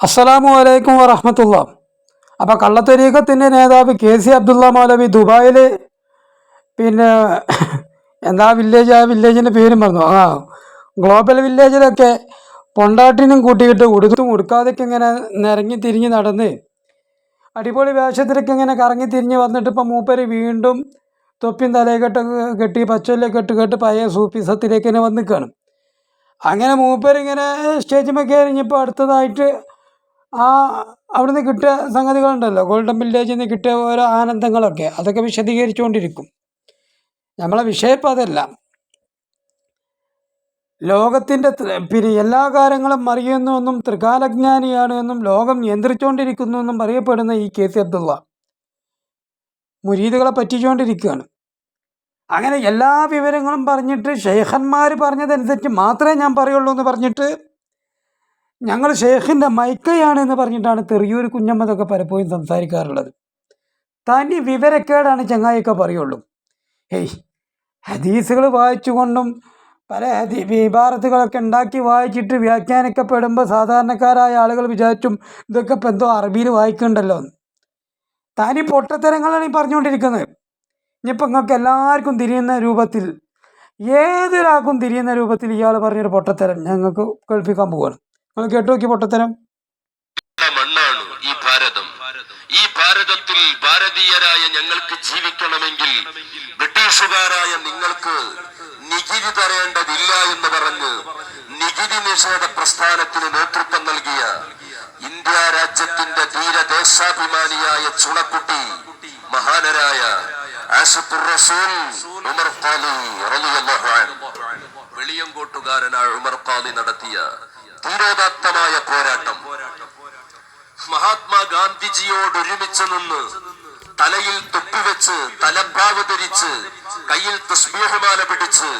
അസ്സലാമു അലൈക്കും വറഹമത്തുള്ള. അപ്പോൾ കള്ളത്തരീക്കത്തിന്റെ നേതാവ് കെ സി അബ്ദുള്ള മൗലവി ദുബായിൽ പിന്നെ എന്താ വില്ലേജ് ആ വില്ലേജിന്റെ പേരും പറഞ്ഞു. ആ ഗ്ലോബൽ വില്ലേജിലൊക്കെ പൊണ്ടാട്ടിനും കൂട്ടിയിട്ട് ഉടുത്തും ഉടുക്കാതൊക്കെ ഇങ്ങനെ നിരങ്ങി തിരിഞ്ഞ് നടന്ന് അടിപൊളി വേഷത്തിലൊക്കെ ഇങ്ങനെ കറങ്ങി തിരിഞ്ഞ് വന്നിട്ട് ഇപ്പം മൂപ്പര് വീണ്ടും തൊപ്പിയും തലയെക്കെട്ട് കെട്ടി പച്ചൊല്ലൊക്കെ കെട്ട് കെട്ട് പഴയ സൂപ്പിസത്തിലേക്ക് തന്നെ വന്ന് അങ്ങനെ മൂപ്പരിങ്ങനെ സ്റ്റേജിൽ കയറിഞ്ഞപ്പോൾ അടുത്തതായിട്ട് ആ അവിടുന്ന് കിട്ടിയ സംഗതികളുണ്ടല്ലോ. ഗോൾഡൻ വില്ലേജിൽ നിന്ന് കിട്ടിയ ഓരോ ആനന്ദങ്ങളൊക്കെ അതൊക്കെ വിശദീകരിച്ചുകൊണ്ടിരിക്കും. നമ്മളെ വിഷയം ഇപ്പം അതല്ല. ലോകത്തിന്റെ പിന്നെ എല്ലാ കാര്യങ്ങളും അറിയുന്നുവെന്നും ത്രികാലജ്ഞാനിയാണ് എന്നും ലോകം നിയന്ത്രിച്ചുകൊണ്ടിരിക്കുന്നു എന്നും പറയപ്പെടുന്ന ഈ കെ സി അബ്ദുള്ള മുരീദുകളെ പറ്റിച്ചുകൊണ്ടിരിക്കുകയാണ്. അങ്ങനെ എല്ലാ വിവരങ്ങളും പറഞ്ഞിട്ട് ഷെയ്ഖന്മാർ പറഞ്ഞതനുസരിച്ച് മാത്രമേ ഞാൻ പറയുള്ളൂ എന്ന് പറഞ്ഞിട്ട് ഞങ്ങൾ ഷെയ്ഖിന്റെ മൈക്കയാണ് എന്ന് പറഞ്ഞിട്ടാണ് തെറിയൂർ കുഞ്ഞമ്മതൊക്കെ പലപ്പോഴും സംസാരിക്കാറുള്ളത്. തനി വിവരക്കേടാണ് ചങ്ങായിയൊക്കെ പറയുള്ളൂ. ഹേയ് ഹദീസുകൾ വായിച്ചുകൊണ്ടും പല ഹദീ വിഭാരത്തുകളൊക്കെ ഉണ്ടാക്കി വായിച്ചിട്ട് വ്യാഖ്യാനിക്കപ്പെടുമ്പോൾ സാധാരണക്കാരായ ആളുകൾ വിചാരിച്ചും ഇതൊക്കെ ഇപ്പം എന്തോ അറബിയിൽ വായിക്കണ്ടല്ലോ. എന്ന് പൊട്ടത്തരങ്ങളാണ് ഈ പറഞ്ഞുകൊണ്ടിരിക്കുന്നത്. ഇനിയിപ്പോൾ നിങ്ങൾക്ക് എല്ലാവർക്കും തിരിയുന്ന രൂപത്തിൽ ഏതൊരാൾക്കും തിരിയുന്ന രൂപത്തിൽ ഇയാൾ പറഞ്ഞൊരു പൊട്ടത്തരം ഞങ്ങൾക്ക് കേൾപ്പിക്കാൻ പോവുകയാണ് നിങ്ങൾ കേട്ടു നോക്കി പൊട്ടത്തരം. മണ്ണാണ് ഈ ഭാരതം. ഈ ഭാരതത്തിൽ ഭാരതീയരായ ഞങ്ങൾക്ക് ജീവിക്കണമെങ്കിൽ ബ്രിട്ടീഷുകാരായ നിങ്ങൾക്ക് നികുതി തരേണ്ടതില്ല എന്ന് പറഞ്ഞ് നികുതി നിഷേധ പ്രസ്ഥാനത്തിന് നേതൃത്വം നൽകിയ ഇന്ത്യ രാജ്യത്തിന്റെ ധീരദേശാഭിമാനിയായ ചുണക്കുട്ടി മഹാനരായ ആസിഫുർ റസൂൽ ഉമർ ഖാലി റളിയല്ലാഹു അൻഹു. വെളിയങ്കോട്ടുകാരനായ ഉമർ ഖാലി നടത്തിയ ധീരോദാത്തമായ പോരാട്ടം. മഹാത്മാഗാന്ധിജിയോട് ഒരുമിച്ച് നിന്ന് തലയിൽ തൊപ്പിവെച്ച് തലഭാവ് ധരിച്ച് കയ്യിൽ തസ്ബീഹമാല പിടിച്ച്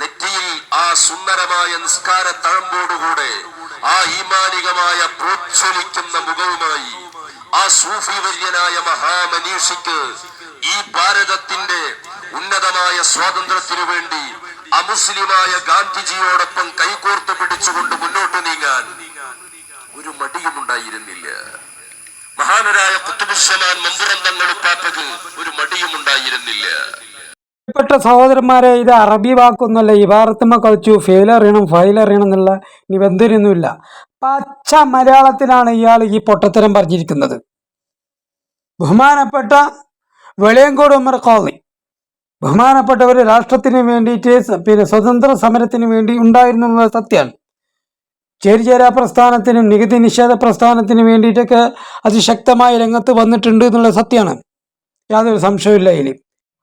നെറ്റിയിൽ ആ സുന്ദരമായ നിസ്കാര തഴമ്പോടുകൂടെ ആ ഈമാനികമായ പ്രോജ്വലിക്കുന്ന മുഖവുമായി ആ സൂഫി വര്യനായ മഹാമനീഷിക്ക് ഈ ഭാരതത്തിന്റെ ഉന്നതമായ സ്വാതന്ത്ര്യത്തിനു വേണ്ടി അമുസ്ലിമായ ഗാന്ധിജിയോടൊപ്പം കൈകോർത്ത് പിടിച്ചുകൊണ്ട് മുന്നോട്ട് നീങ്ങാൻ ഒരു മടിയും ഉണ്ടായിരുന്നില്ല. മഹാനരായ കുത്തുബുസമാൻ മന്ദിരം തങ്ങളുപ്പാപ്പക്ക് ഒരു മടിയും ഉണ്ടായിരുന്നില്ല. പ്രിയപ്പെട്ട സഹോദരന്മാരെ ഇത് അറബി വാക്കൊന്നുമല്ല ഈ ഭാരത്തുമ്മ കളിച്ചു ഫയൽ അറിയണം എന്നുള്ള നിബന്ധനയൊന്നുമില്ല പച്ച മലയാളത്തിലാണ് ഇയാൾ ഈ പൊട്ടത്തരം പറഞ്ഞിരിക്കുന്നത്. ബഹുമാനപ്പെട്ട വെളിയങ്കോട് ഉമർ കോളി ബഹുമാനപ്പെട്ടവർ രാഷ്ട്രത്തിന് വേണ്ടിയിട്ട് പിന്നെ സ്വതന്ത്ര സമരത്തിന് വേണ്ടി ഉണ്ടായിരുന്നു എന്നത് സത്യമാണ് ചേരിചേരാ പ്രസ്ഥാനത്തിനും നികുതി നിഷേധ പ്രസ്ഥാനത്തിനും വേണ്ടിയിട്ടൊക്കെ അതിശക്തമായ രംഗത്ത് വന്നിട്ടുണ്ട് എന്നുള്ള സത്യമാണ് യാതൊരു സംശയമില്ല അതിൽ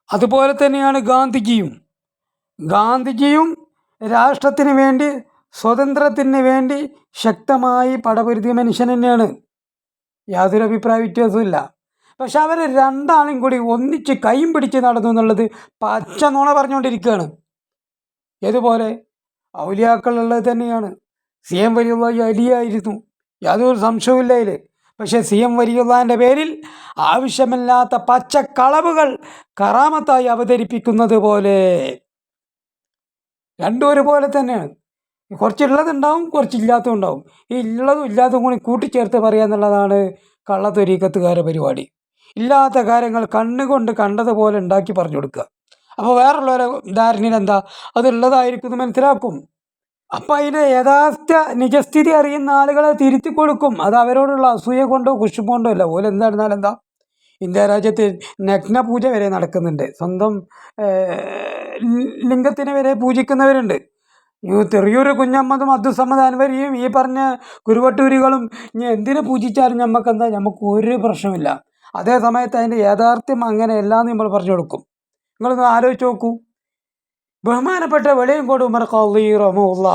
അതുപോലെ തന്നെയാണ് ഗാന്ധിജിയും. ഗാന്ധിജിയും രാഷ്ട്രത്തിന് വേണ്ടി സ്വതന്ത്രത്തിന് വേണ്ടി ശക്തമായി പടപൊരുതിയ മനുഷ്യൻ തന്നെയാണ്. യാതൊരു അഭിപ്രായ വ്യത്യാസമില്ല പക്ഷെ അവർ രണ്ടാളും കൂടി ഒന്നിച്ച് കൈയും പിടിച്ച് നടന്നു എന്നുള്ളത് പച്ച നുണ പറഞ്ഞുകൊണ്ടിരിക്കുകയാണ്. ഏതുപോലെ ഔലിയാക്കളുള്ളത് തന്നെയാണ്. സി എം വലിയുള്ള അലിയായിരുന്നു. യാതൊരു സംശയവുമില്ല അതിൽ പക്ഷേ സി എം വലിയുള്ളതിന്റെ പേരിൽ ആവശ്യമില്ലാത്ത പച്ചക്കളവുകൾ കറാമത്തായി അവതരിപ്പിക്കുന്നത് പോലെ രണ്ടും ഒരുപോലെ തന്നെയാണ്. കുറച്ചുള്ളതുണ്ടാവും കുറച്ചില്ലാത്തതും ഉണ്ടാവും. ഈ ഉള്ളതും ഇല്ലാത്തതും കൂടി കൂട്ടിച്ചേർത്ത് പറയുക എന്നുള്ളതാണ് കള്ളത്തൊരീക്കത്തുകാരുടെ പരിപാടി. ഇല്ലാത്ത കാര്യങ്ങൾ കണ്ണുകൊണ്ട് കണ്ടതുപോലെ ഉണ്ടാക്കി പറഞ്ഞു കൊടുക്കുക. അപ്പോൾ വേറുള്ളവരെ ധാരണയിൽ എന്താ? അതുള്ളതായിരിക്കും മനസ്സിലാക്കും. അപ്പം അതിന്റെ യഥാർത്ഥ നിജസ്ഥിതി അറിയുന്ന ആളുകളെ തിരുത്തി കൊടുക്കും. അത് അവരോടുള്ള അസൂയ കൊണ്ടോ കുഷും കൊണ്ടോ അല്ല. ഓൽ എന്തായിരുന്നാലും എന്താ? ഇന്ത്യ രാജ്യത്ത് നഗ്ന പൂജ വരെ നടക്കുന്നുണ്ട്. സ്വന്തം ലിംഗത്തിനെ വരെ പൂജിക്കുന്നവരുണ്ട്. തെറിയൂർ കുഞ്ഞമ്മതും അബ്ദുസമ്മദ് ഈ പറഞ്ഞ കുരുവട്ടൂരികളും ഇനി എന്തിനെ പൂജിച്ചാലും നമുക്കെന്താ നമുക്ക് ഒരു പ്രശ്നമില്ല അതേ സമയത്ത് അതിന്റെ യാഥാർത്ഥ്യം അങ്ങനെയല്ല എന്ന് നമ്മൾ പറഞ്ഞു കൊടുക്കും. നിങ്ങളൊന്ന് ആലോചിച്ച് നോക്കൂ. ബഹുമാനപ്പെട്ട വെളിയങ്കോട് ഉമർ ഖാളി റമുല്ല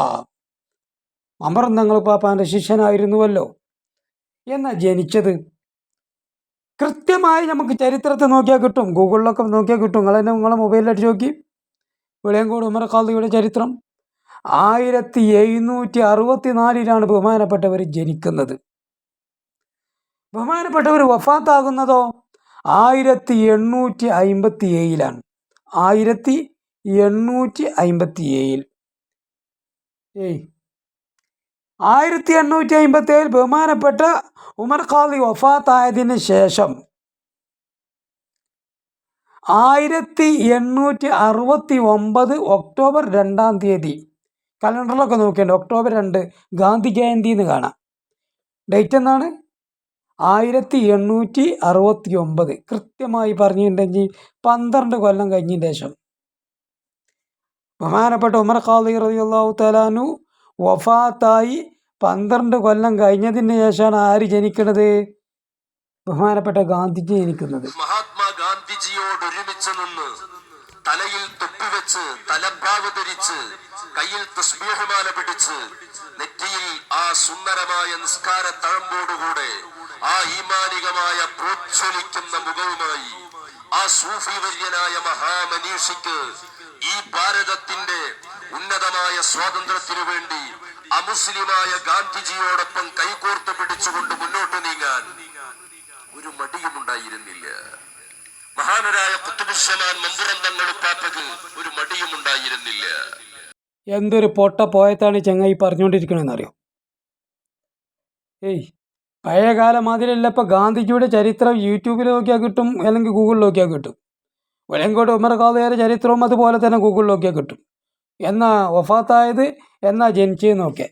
അമർ നിങ്ങൾ പാപ്പാന്റെ ശിഷ്യനായിരുന്നുവല്ലോ. എന്നാ ജനിച്ചത്? കൃത്യമായി നമുക്ക് ചരിത്രത്തെ നോക്കിയാൽ കിട്ടും. ഗൂഗിളിലൊക്കെ നോക്കിയാൽ കിട്ടും. നിങ്ങൾ തന്നെ നിങ്ങളെ മൊബൈലിൽ അടിച്ച് നോക്കി. വെളിയങ്കോട് ഉമർ ഖാദിയുടെ ചരിത്രം. ആയിരത്തി എഴുന്നൂറ്റി അറുപത്തി നാലിലാണ് ബഹുമാനപ്പെട്ടവർ ജനിക്കുന്നത്. ബഹുമാനപ്പെട്ടവർ വഫാത്താകുന്നതോ? ആയിരത്തി എണ്ണൂറ്റി അയിമ്പത്തി ഏഴിലാണ് ആയിരത്തി എണ്ണൂറ്റി അയിമ്പത്തി ഏഴിൽ ഏയ്. ആയിരത്തി എണ്ണൂറ്റി അമ്പത്തി ഏഴിൽ ബഹുമാനപ്പെട്ട ഉമർ ഖാദി വഫാത്തായതിന് ശേഷം ആയിരത്തി എണ്ണൂറ്റി അറുപത്തി ഒമ്പത് ഒക്ടോബർ രണ്ടാം തീയതി കലണ്ടറിലൊക്കെ നോക്കിയുണ്ട് ഒക്ടോബർ രണ്ട് ഗാന്ധി ജയന്തി എന്ന് കാണാം. ഡേറ്റ് എന്നാണ് ആയിരത്തി എണ്ണൂറ്റി അറുപത്തി ഒമ്പത് കൃത്യമായി പറഞ്ഞിട്ടുണ്ടെങ്കിൽ പന്ത്രണ്ട് കൊല്ലം കഴിഞ്ഞതിന് ശേഷം. ബഹുമാനപ്പെട്ട ഉമർ ഖാദി റളിയല്ലാഹു തലാനു വഫാത്തായി പന്ത്രണ്ട് കൊല്ലം കഴിഞ്ഞതിന് ശേഷമാണ് ആര് ജനിക്കുന്നത് ബഹുമാനപ്പെട്ട ഗാന്ധിജി ജനിക്കുന്നത്. മഹാത്മാ ഗാന്ധിജിയോട് ഒരുമിച്ച് നിന്ന് തലയിൽ തൊപ്പിവെച്ച് തലഭാവ് ധരിച്ച് കയ്യിൽ തസ്ബീഹുമാല പിടിച്ച് നെറ്റിയിൽ ആ സുന്ദരമായ നിസ്കാര തഴമ്പോടുകൂടെ ആ ഈമാനികമായ പ്രോജ്വലിക്കുന്ന മുഖവുമായി ആ സൂഫി വര്യനായ മഹാമനീഷിക്ക് ഈ ഭാരതത്തിന്റെ ഉന്നതമായ സ്വാതന്ത്ര്യത്തിനു വേണ്ടി അമുസ്ലിമായ ഗാന്ധിജിയോടൊപ്പം കൈകോർത്ത് പിടിച്ചുകൊണ്ട് മുന്നോട്ട് നീങ്ങാൻ ഒരു മടിയും ഉണ്ടായിരുന്നില്ല. മഹാനരായ കുത്തുബുസ്സലാൻ മന്ദിരം തങ്ങളുപ്പാപ്പക്ക് ഒരു മടിയും ഉണ്ടായിരുന്നില്ല. എന്തൊരു പൊട്ട പോയത്താണ് ചങ്ങായി പറഞ്ഞുകൊണ്ടിരിക്കണമെന്ന് അറിയോ ഏയ് പഴയ കാലം മാതിരിയല്ല. ഇപ്പോൾ ഗാന്ധിജിയുടെ ചരിത്രം യൂട്യൂബിൽ നോക്കിയാൽ കിട്ടും അല്ലെങ്കിൽ ഗൂഗിളിൽ നോക്കിയാൽ കിട്ടും. വെളിയങ്കോട് ഉമർ ഖാദിയുടെ ചരിത്രവും അതുപോലെ തന്നെ ഗൂഗിളിൽ നോക്കിയാൽ കിട്ടും. എന്നാ വഫാത്തായത് എന്നാ ജനിച്ചതെന്നൊക്കെ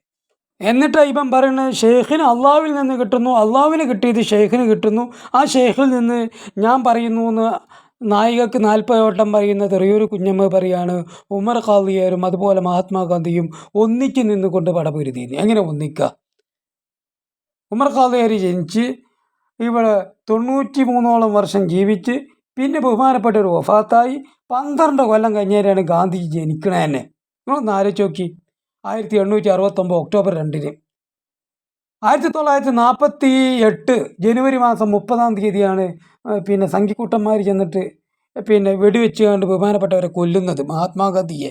എന്നിട്ട് ഇപ്പം പറയുന്നത് ഷെയ്ഖിന് അള്ളാവിൽ നിന്ന് കിട്ടുന്നു അള്ളാവിന് കിട്ടിയത് ഷെയ്ഖിന് കിട്ടുന്നു. ആ ഷെയ്ഖിൽ നിന്ന് ഞാൻ പറയുന്നു എന്ന് നായികക്ക് നാൽപ്പത് വട്ടം പറയുന്ന ചെറിയൊരു കുഞ്ഞമ്മ പറയാണ് ഉമർ ഖാദിയാരും അതുപോലെ മഹാത്മാഗാന്ധിയും ഒന്നിച്ച് നിന്നുകൊണ്ട് പടപൊരുതിയിരുന്നു എങ്ങനെ ഒന്നിക്കുക ഉമർ ഖാദേരി ജനിച്ച് ഇവിടെ തൊണ്ണൂറ്റി മൂന്നോളം വർഷം ജീവിച്ച് പിന്നെ ബഹുമാനപ്പെട്ട ഒരു വഫാത്തായി പന്ത്രണ്ട് കൊല്ലം കഴിഞ്ഞേരാണ് ഗാന്ധിജി ജനിക്കണേ തന്നെ. നിങ്ങളൊന്ന് ആലോചിച്ച് നോക്കി. ആയിരത്തി എണ്ണൂറ്റി അറുപത്തൊമ്പത് ഒക്ടോബർ രണ്ടിന്. ആയിരത്തി തൊള്ളായിരത്തി നാൽപ്പത്തി എട്ട് ജനുവരി മാസം മുപ്പതാം തീയതിയാണ് പിന്നെ സംഘിക്കൂട്ടന്മാർ ചെന്നിട്ട് പിന്നെ വെടിവെച്ച് കണ്ട് ബഹുമാനപ്പെട്ടവരെ കൊല്ലുന്നത് മഹാത്മാഗാന്ധിയെ.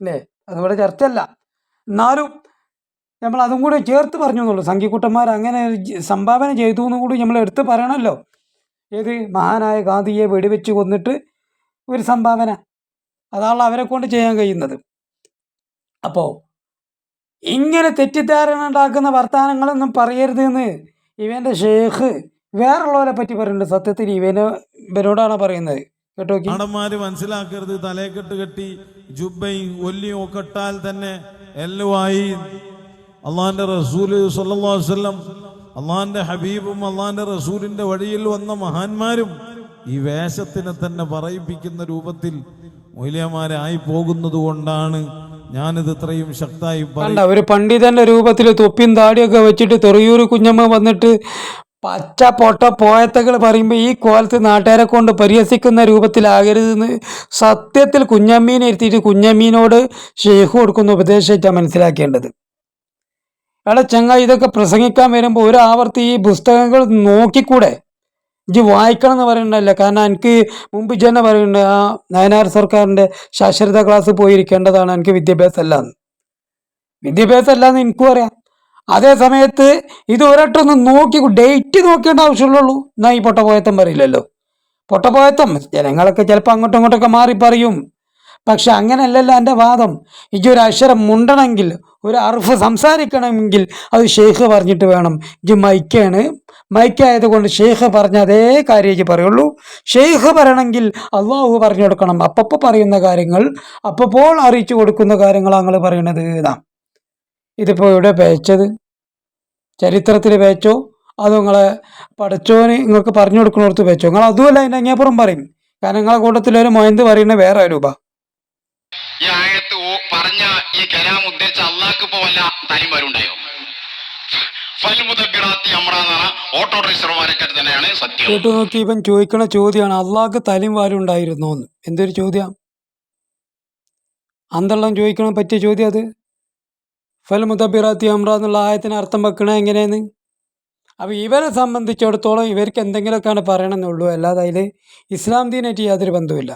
അല്ലേ? അതിവിടെ ചർച്ചയല്ല. എന്നാലും നമ്മൾ അതും കൂടെ ചേർത്ത് പറഞ്ഞു എന്നുള്ളൂ സംഘിക്കുട്ടന്മാർ അങ്ങനെ സംഭാവന ചെയ്തു എന്നും കൂടി നമ്മൾ എടുത്ത് പറയണമല്ലോ. ഏത് മഹാനായ ഗാന്ധിയെ വെടിവെച്ച് കൊന്നിട്ട് ഒരു സംഭാവന. അതാണ് അവരെ കൊണ്ട് ചെയ്യാൻ കഴിയുന്നത്. അപ്പോൾ ഇങ്ങനെ തെറ്റിദ്ധാരണ ഉണ്ടാക്കുന്ന വർത്തമാനങ്ങളൊന്നും പറയരുത് എന്ന് ഇവന്റെ ഷേഖ് വേറുള്ളവരെ പറ്റി പറയുന്നുണ്ട്. സത്യത്തിൽ ഇവന് ഇവനോടാണ് പറയുന്നത്. കേട്ടോ നാടന്മാര് മനസ്സിലാക്കരുത്. തലയെക്കെട്ട് കെട്ടി ജുബയും ഒല്ലിയും ഒക്കെ ഇട്ടാൽ തന്നെ എല്ലുമായി സല്ലല്ലാഹു അലൈഹി വസല്ലം അള്ളാന്റെ ഹബീബും അള്ളാന്റെ റസൂലിന്റെ വഴിയിൽ വന്ന മഹാന്മാരും ഈ വേഷത്തിനെ തന്നെ പറയിപ്പിക്കുന്ന രൂപത്തിൽ മൂല്യമാരായി പോകുന്നത് കൊണ്ടാണ് ഞാനിത് ഇത്രയും ശക്തമായി കണ്ട ഒരു പണ്ഡിതന്റെ രൂപത്തിൽ തൊപ്പിയും താടിയൊക്കെ വെച്ചിട്ട് തെറിയൂർ കുഞ്ഞമ്മ വന്നിട്ട് പച്ച പൊട്ട പോയത്തകൾ പറയുമ്പോൾ ഈ കോലത്ത് നാട്ടുകാരെ കൊണ്ട് പരിഹസിക്കുന്ന രൂപത്തിലാകരുതെന്ന് സത്യത്തിൽ കുഞ്ഞമ്മീനെ ഇരുത്തിയിട്ട് കുഞ്ഞമ്മീനോട് ഷെയ്ഖ് കൊടുക്കുന്ന ഉപദേശിച്ചാണ് മനസ്സിലാക്കേണ്ടത്. എടാ ചങ്ങ ഇതൊക്കെ പ്രസംഗിക്കാൻ വരുമ്പോൾ ഒരു ആവർത്തി ഈ പുസ്തകങ്ങൾ നോക്കിക്കൂടെ? ഇജ്ജ് വായിക്കണം എന്ന് പറയണ്ടല്ല കാരണം എനിക്ക് മുമ്പ് ഇജ്ജ് തന്നെ പറയുന്നുണ്ട് ആ നയനാർ സർക്കാരിന്റെ സാക്ഷരതാ ക്ലാസ് പോയിരിക്കേണ്ടതാണ് എനിക്ക് വിദ്യാഭ്യാസം അല്ല എന്ന് വിദ്യാഭ്യാസം അല്ലാന്ന് എനിക്കും അറിയാം. അതേ സമയത്ത് ഇത് ഒരട്ടൊന്ന് നോക്കി ഡേറ്റ് നോക്കേണ്ട ആവശ്യമുള്ളൂ. എന്നാ ഈ പൊട്ടപോയത്തം പറയില്ലല്ലോ. പൊട്ടപോയത്തം ജനങ്ങളൊക്കെ ചിലപ്പോൾ അങ്ങോട്ടും ഇങ്ങോട്ടൊക്കെ മാറി പറയും. പക്ഷെ അങ്ങനെയല്ലല്ല എന്റെ വാദം. ഈ ഒരു അക്ഷരം മുണ്ടണമെങ്കിൽ ഒരു അർഫ് സംസാരിക്കണമെങ്കിൽ അത് ഷെയ്ഖ് പറഞ്ഞിട്ട് വേണം. ഇജ് മൈക്കാണ്. മൈക്കായത് കൊണ്ട് ഷെയ്ഖ് പറഞ്ഞ അതേ കാര്യം ഇജ്ജ് പറയുള്ളൂ. ഷെയ്ഖ് പറയണമെങ്കിൽ അള്ളാഹു പറഞ്ഞു കൊടുക്കണം. അപ്പപ്പോൾ പറയുന്ന കാര്യങ്ങൾ അപ്പപ്പോൾ അറിയിച്ചു കൊടുക്കുന്ന കാര്യങ്ങളാണ് നിങ്ങൾ പറയണത് ഇതാ ഇതിപ്പോൾ ഇവിടെ പേച്ചത്? ചരിത്രത്തിൽ പേച്ചോ? അത് നിങ്ങളെ പഠിച്ചോന് നിങ്ങൾക്ക് പറഞ്ഞു കൊടുക്കുന്നിടത്ത് വെച്ചോ നിങ്ങൾ അതുമല്ല അതിന്റെ അങ്ങേപ്പുറം പറയും. കാരണം നിങ്ങളെ കൂട്ടത്തിൽ ഒരു മൊയന്ത് പറയുന്നത് വേറെ രൂപ. ഈ ആയത്ത് പറഞ്ഞ ഈ കലാം ഉദ്ധരിച്ച അള്ളാഹ്ക്ക് ഇപ്പൊ വല്ല അമ്രാന്ന് ഓട്ടോ ഡ്രൈവർമാരൊക്കെ തന്നെയാണ് സത്യം. കേട്ടു നോക്കി ഇവൻ ചോദിക്കണ ചോദ്യമാണ് അള്ളാഹ്ക്ക് തലിം വാരുണ്ടായിരുന്നോ എന്ന്. എന്തൊരു ചോദ്യം? അന്തള്ളം ചോദിക്കണം പറ്റിയ ചോദ്യം അത്? ഫൽ മുദബിറാത്തി അമ്ര എന്നുള്ള ആയത്തിന് അർത്ഥം വെക്കണ എങ്ങനെയെന്ന്? അപ്പോൾ ഇവരെ സംബന്ധിച്ചിടത്തോളം ഇവർക്ക് എന്തെങ്കിലുമൊക്കെയാണ് പറയണമെന്നുള്ളൂ. അല്ലാതെ അതിൽ ഇസ്ലാം ദീനായിട്ട് യാതൊരു ബന്ധവുമില്ല.